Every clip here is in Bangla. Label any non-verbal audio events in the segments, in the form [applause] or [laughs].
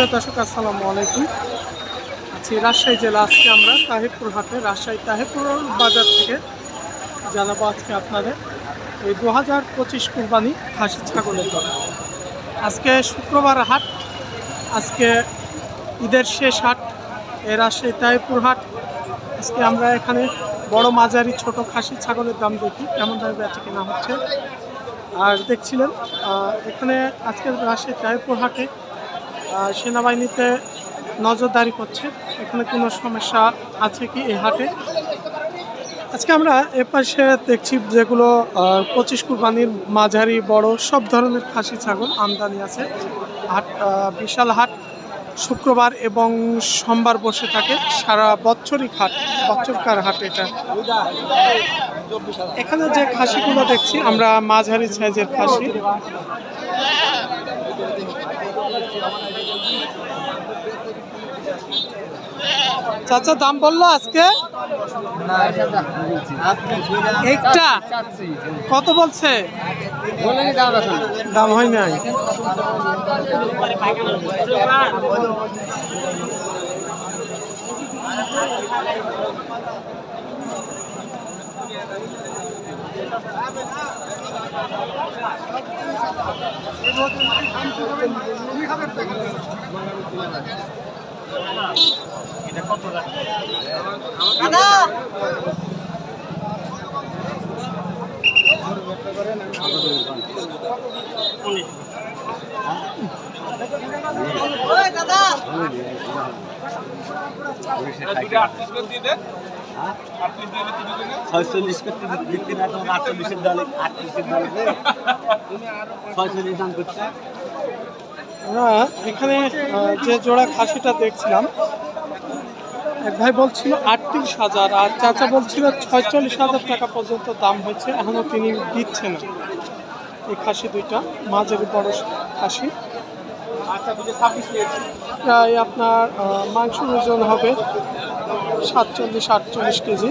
সুপ্রিয় দর্শক, আসসালামু আলাইকুম। আছি রাজশাহী জেলা, আজকে আমরা তাহিরপুর হাটে। রাজশাহী তাহিরপুর বাজার থেকে জানাব আজকে আপনাদের এই দু হাজার পঁচিশ কুরবানি খাসি ছাগলের দর আজকে শুক্রবার হাট, আজকে ঈদের শেষ হাট, এই রাজশাহী তাহিরপুর হাট। আজকে আমরা এখানে বড় মাঝারি, ছোট খাসি ছাগলের দাম দেখি, কেমন দামে কেনা হচ্ছে। আর দেখছিলেন এখানে আজকে রাজশাহী তাহিরপুর হাটে সেনাবাহিনীতে নজরদারি করছে। এখানে কোনো সমস্যা আছে কি এই হাটে? আজকে আমরা এ পাশে দেখছি যেগুলো পঁচিশ কুরবানির মাঝারি, বড়, সব ধরনের খাসি, ছাগল আমদানি আছে। হাট বিশাল হাট। শুক্রবার এবং সোমবার বসে থাকে সারা বছরই হাট বছরকার হাট এটা। এখানে যে খাসিগুলো দেখছি, আমরা মাঝারি সাইজের খাসি। চাচা দাম বলল আজকে? একটা? কত বলছে? দাম হয় নাই। ছয়চল্লিশ করতে দিতে না তোমাকে আটচল্লিশের দলে আটচল্লিশের দলে [laughs] ছয়চল্লিশ দাম করছে। আমরা এখানে যে জোড়া খাসিটা দেখছিলাম, এক ভাই বলছিল আটত্রিশ হাজার, আর চাচা বলছিল ছয়চল্লিশ হাজার টাকা পর্যন্ত দাম হয়েছে এখনও তিনি দিচ্ছে না। এই খাসি দুইটা, মাঝের বড় খাসি। প্রায় আপনার মাংস ওজন হবে সাতচল্লিশ আটচল্লিশ কেজি।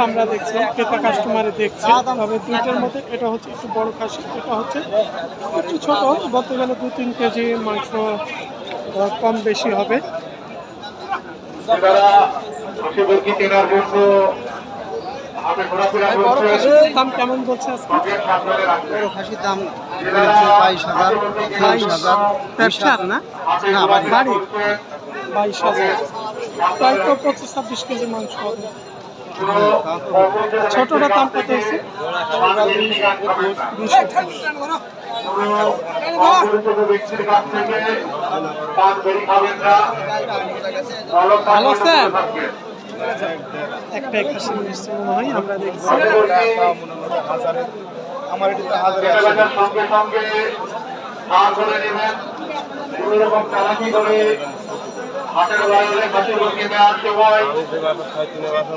আমরা দেখছি ক্রেতা কাস্টমারে দেখছি তবে দুইটার মধ্যে এটা হচ্ছে একটু বড় খাসি এটা হচ্ছে একটু ছোট বলতে গেলে দু তিন কেজি মাংস কম বেশি হবে দাম কেমন বলছে আজকে? তাদের খাসির দাম। বাইশ হাজার তেইশ হাজার ব্যবসার না? না, বাড়ি। বাইশ হাজার। প্রায় তো পঁচিশ ছাব্বিশ কেজি মাংস হবে। ছোটটার দাম কত হয়েছে? ভালো আছেন? নিশ্চয় মনে হয় আমরা দেখছি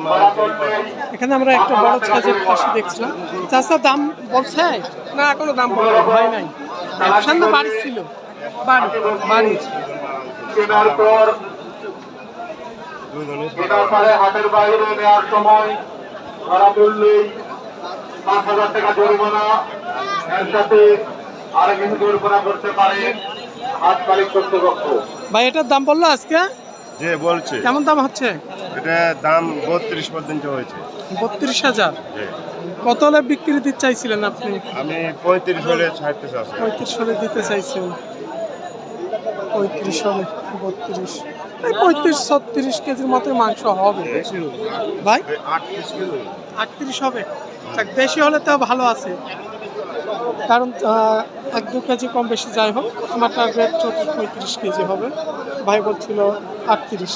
ধরা পড়লে এখানে আমরা একটা বড় সাইজের খাসি দেখছিলাম। চাষা দাম বলছে? না কোনো দাম হয় নাই। সামনে বাড়ি ছিল। বাড়ি বাড়ি। পরে হাটের বাইরে নেওয়ার সময় ধরা পড়লেই পাঁচ হাজার টাকা জরিমানা এর সাথে আরও জরিমানা করতে পারে হাট মালিক কর্তৃপক্ষ। ভাই এটার দাম বলল আজকে? যে বলছে। কেমন দাম হচ্ছে? এটা দাম বত্রিশ পর্যন্ত হয়েছে। বত্রিশ হাজার? কত হলে বিক্রি দিতে চাইছিলেন আপনি? আমি পঁয়ত্রিশ হলে ছাড়তে চাচ্ছি। পঁয়ত্রিশ হলে দিতে চাইছেন। পঁয়ত্রিশ হলে বত্রিশ। এই পঁয়ত্রিশ ছত্রিশ কেজির মতো মাংস হবে। ভাই? আটত্রিশ হবে। যাক বেশি হলে তো ভালো আছে। কারণ এক দু কেজি কম বেশি যাই হোক আমার টার্গেট চৌত্রিশ পঁয়ত্রিশ কেজি হবে। ভাই বলছিল আটত্রিশ।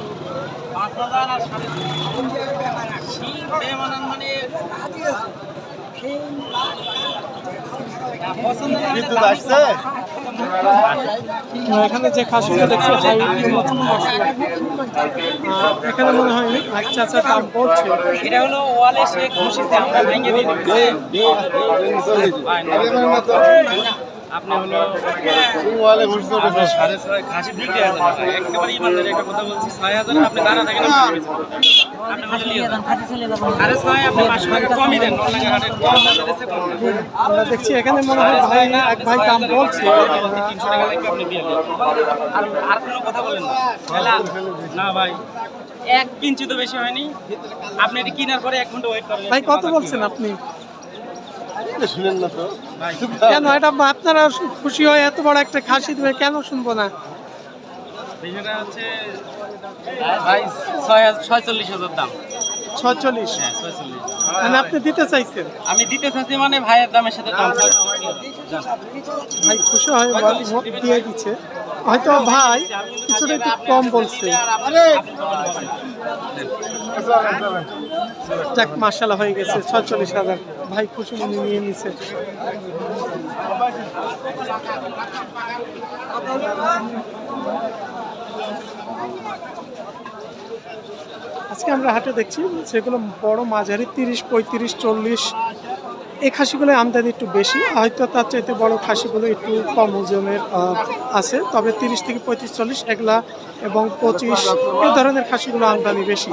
বিদ্যুৎ আসছে এখানে যে খাসিটা দেখছি এখানে মনে হয় এক চাচা দাম বলছে এটা হলো ওয়ালে সে খুশিতে আমরা ভেঙে দিই আপনি হলো আপনার সাড়ে ছয় খাসি দুইটা হাজার টাকা। একেবারে ইমানদারি একটা কথা বলছি। ছয় হাজার আপনি দাঁড়া থাকেন আপনি আপনি বলে নিয়ে যান। সাড়ে ছয় আপনি পাঁচশো টাকা কমই দেন। অন্যান্য কম দামে দিচ্ছে কম আমরা দেখছি এখানে মনে হয় ভাই এক ভাই দাম বলছে। তিনশো টাকা লাগবে আপনি দিয়ে দেন। আর আর কোনো কথা বলেন না। ভাই। এক কিঞ্চি তো বেশি হয়নি। আপনি এটি কেনার পরে এক ঘণ্টা ওয়েট করেন। ভাই কত বলছেন আপনি? শুনেন না তো? কেন এটা আপনারা খুশি হয় এত বড় একটা খাসি দেবে কেন শুনব না? বিষয়টা হচ্ছে ভাই ছয়চল্লিশ হাজার দাম। ছচল্লিশ হ্যাঁ মানে আপনি দিতে চাইছেন? আমি দিতে চাচ্ছি মানে ভাইয়ের দামের সাথে দাম। ভাই খুশি হয় দিয়ে দিচ্ছে। হয়তো ভাই কিছুটা একটু কম বলছে। যাক মার্শাল হয়ে গেছে ছয়চল্লিশ হাজার। ভাই খুশি মনে নিয়ে নিছে। আজকে আমরা হাটে দেখছি যেগুলো বড় মাঝারি তিরিশ, পঁয়ত্রিশ, চল্লিশ। এই খাসিগুলো আমদানি একটু বেশি, হয়তো তার চাইতে বড় খাসিগুলো একটু কম ওজনের আছে। তবে তিরিশ থেকে পঁয়ত্রিশ, চল্লিশ এগুলা এবং পঁচিশ এই ধরনের খাসিগুলো আমদানি বেশি।